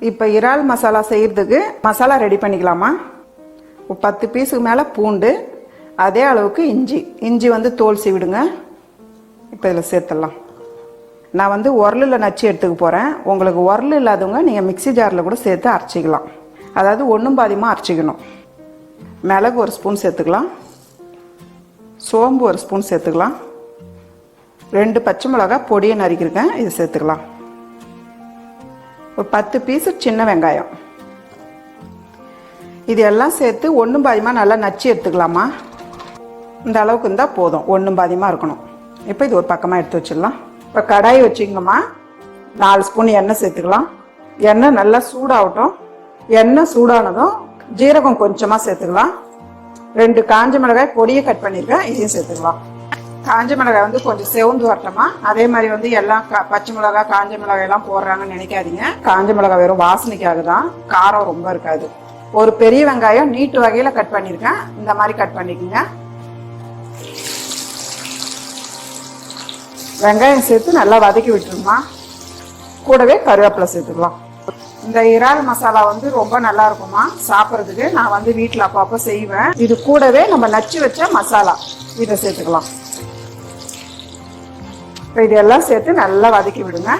இப்போ இறால் மசாலா செய்கிறதுக்கு மசாலா ரெடி பண்ணிக்கலாமா? பத்து பீஸுக்கு மேலே பூண்டு அதே அளவுக்கு இஞ்சி. இஞ்சி வந்து தோல் சீவிடுங்க. இப்போ இதில் சேர்த்துடலாம். நான் வந்து உரலில் நச்சு எடுத்துக்க போகிறேன் உங்களுக்கு உரல் இல்லாதவங்க நீங்கள் மிக்ஸி ஜாரில் கூட சேர்த்து அரைச்சிக்கலாம். அதாவது ஒன்றும் பாதியமாக அரைச்சிக்கணும். மிளகு ஒரு ஸ்பூன் சேர்த்துக்கலாம். சோம்பு ஒரு ஸ்பூன் சேர்த்துக்கலாம். ரெண்டு பச்சை மிளகாய் பொடியை நறுக்கிருக்கேன் இது சேர்த்துக்கலாம். ஒரு பத்து பீஸு சின்ன வெங்காயம். இது எல்லாம் சேர்த்து ஒன்றும் பாதியமாக நல்லா நச்சு எடுத்துக்கலாமா? இந்த அளவுக்கு இருந்தால் போதும். ஒன்றும் பாதியமாக இருக்கணும். இப்போ இது ஒரு பக்கமாக எடுத்து வச்சிடலாம். இப்போ கடாய் வச்சுக்கோங்கம்மா. நாலு ஸ்பூன் எண்ணெய் சேர்த்துக்கலாம். எண்ணெய் நல்லா சூடாகட்டும். எண்ணெய் சூடானதும் ஜீரகம் கொஞ்சமாக சேர்த்துக்கலாம். ரெண்டு காஞ்ச மிளகாய் பொடியை கட் பண்ணியிருக்கேன். இதையும் சேர்த்துக்கலாம். காஞ்ச மிளகாய் வந்து கொஞ்சம் செவந்து வரட்டமா அதே மாதிரி வந்து எல்லாம் பச்சை மிளகாய் காஞ்ச மிளகாய் எல்லாம் போடுறாங்கன்னு நினைக்காதீங்க. காஞ்ச மிளகாய் வெறும் வாசனைக்காக தான் காரம் ரொம்ப இருக்காது. ஒரு பெரிய வெங்காயம் நீட்டு வகையில் கட் பண்ணியிருக்கேன். இந்த மாதிரி கட் பண்ணிக்கோங்க. வெங்காயம் சேர்த்து நல்லா வதக்கி விட்டுருமா கூடவே கருவேப்பிலை சேர்த்துக்கலாம். இந்த இறால் மசாலா வந்து ரொம்ப நல்லா இருக்குமா சாப்பிட்றதுக்கு நான் வந்து வீட்டில் அப்பப்போ செய்வேன். இது கூடவே நம்ம நச்சு வச்ச மசாலா. இதை சேர்த்துக்கலாம். இப்போ இதெல்லாம் சேர்த்து நல்லா வதக்கி விடுங்க.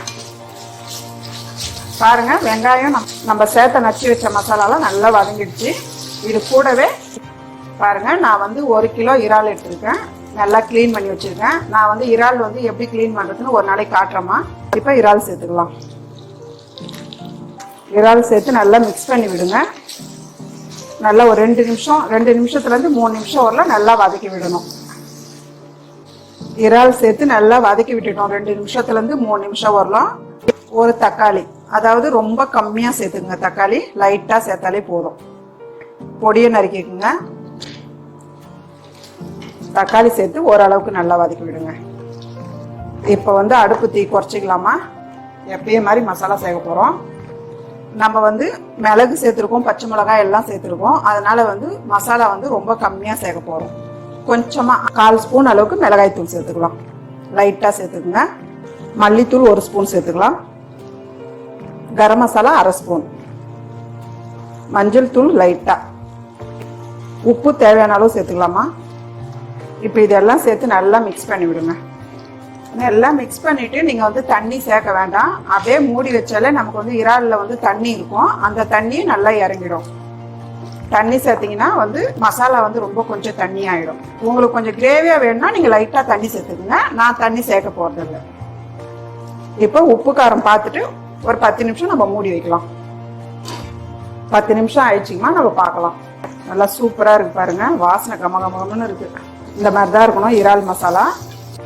பாருங்க வெங்காயம் நம்- நம்ம சேர்த்த நச்சு வச்ச மசாலாலாம் நல்லா வதங்கிடுச்சு. இது கூடவே பாருங்க நான் வந்து ஒரு கிலோ இறால் எடுத்திருக்கேன். நல்லா க்ளீன் பண்ணி வச்சுருக்கேன். நான் வந்து இறால் வந்து எப்படி க்ளீன் பண்ணுறதுன்னு ஒரு நாளைக்கு காட்டுறேம்மா. இப்போ இறால் சேர்த்துக்கலாம். இறால் சேர்த்து நல்லா மிக்ஸ் பண்ணி விடுங்க. நல்லா ஒரு ரெண்டு நிமிஷம் ரெண்டு நிமிஷத்துலேருந்து மூணு நிமிஷம் வரல நல்லா வதக்கி விடணும். இறால் சேர்த்து நல்லா வதக்கி விட்டுட்டோம். ரெண்டு நிமிஷத்துலேருந்து மூணு நிமிஷம் வரலாம். ஒரு தக்காளி. அதாவது ரொம்ப கம்மியாக சேர்த்துக்குங்க. தக்காளி லைட்டாக சேர்த்தாலே போதும். பொடியை நறுக்கிக்குங்க. தக்காளி சேர்த்து ஓரளவுக்கு நல்லா வதக்கி விடுங்க. இப்போ வந்து அடுப்பு தீ குறைச்சிக்கலாமா? எப்பயும் மாதிரி மசாலா சேர்க்க போகிறோம் நம்ம வந்து மிளகு சேர்த்துருக்கோம் பச்சை மிளகாய் எல்லாம் சேர்த்துருக்கோம். அதனால வந்து மசாலா வந்து ரொம்ப கம்மியாக சேர்க்க போகிறோம் கொஞ்சமாக கால் ஸ்பூன் அளவுக்கு மிளகாய் தூள் சேர்த்துக்கலாம். லைட்டாக சேர்த்துக்குங்க. மல்லித்தூள் ஒரு ஸ்பூன் சேர்த்துக்கலாம். கரம் மசாலா அரை ஸ்பூன். மஞ்சள் தூள் லைட்டாக உப்பு தேவையான அளவு சேர்த்துக்கலாமா? இப்போ இதெல்லாம் சேர்த்து நல்லா மிக்ஸ் பண்ணி விடுங்க. நல்லா மிக்ஸ் பண்ணிவிட்டு நீங்கள் வந்து தண்ணி சேர்க்க வேண்டாம். அப்படியே மூடி வச்சாலே நமக்கு வந்து இறாலில் வந்து தண்ணி இருக்கும். அந்த தண்ணியும் நல்லா இறங்கிடும். தண்ணி சேர்த்தீங்கன்னா வந்து மசாலா வந்து ரொம்ப கொஞ்சம் தண்ணி ஆயிடும் உங்களுக்கு கொஞ்சம் கிரேவியா வேணும்னா நீங்க லைட்டா தண்ணி சேர்த்துக்குங்க. நான் தண்ணி சேர்க்க போகிறதில்ல இப்போ உப்பு காரம் பார்த்துட்டு ஒரு பத்து நிமிஷம் நம்ம மூடி வைக்கலாம். பத்து நிமிஷம் ஆயிடுச்சுங்கன்னா நம்ம பார்க்கலாம். நல்லா சூப்பரா இருக்கு பாருங்க. வாசனை கம கமகமன்னு இருக்கு. இந்த மாதிரி தான் இருக்கணும். இறால் மசாலா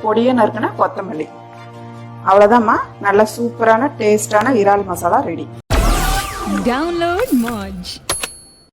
பொடியை இருக்குன்னா கொத்தமல்லி. அவ்வளோதாம்மா நல்ல சூப்பரான டேஸ்டான இறால் மசாலா ரெடி டவுன்லோட்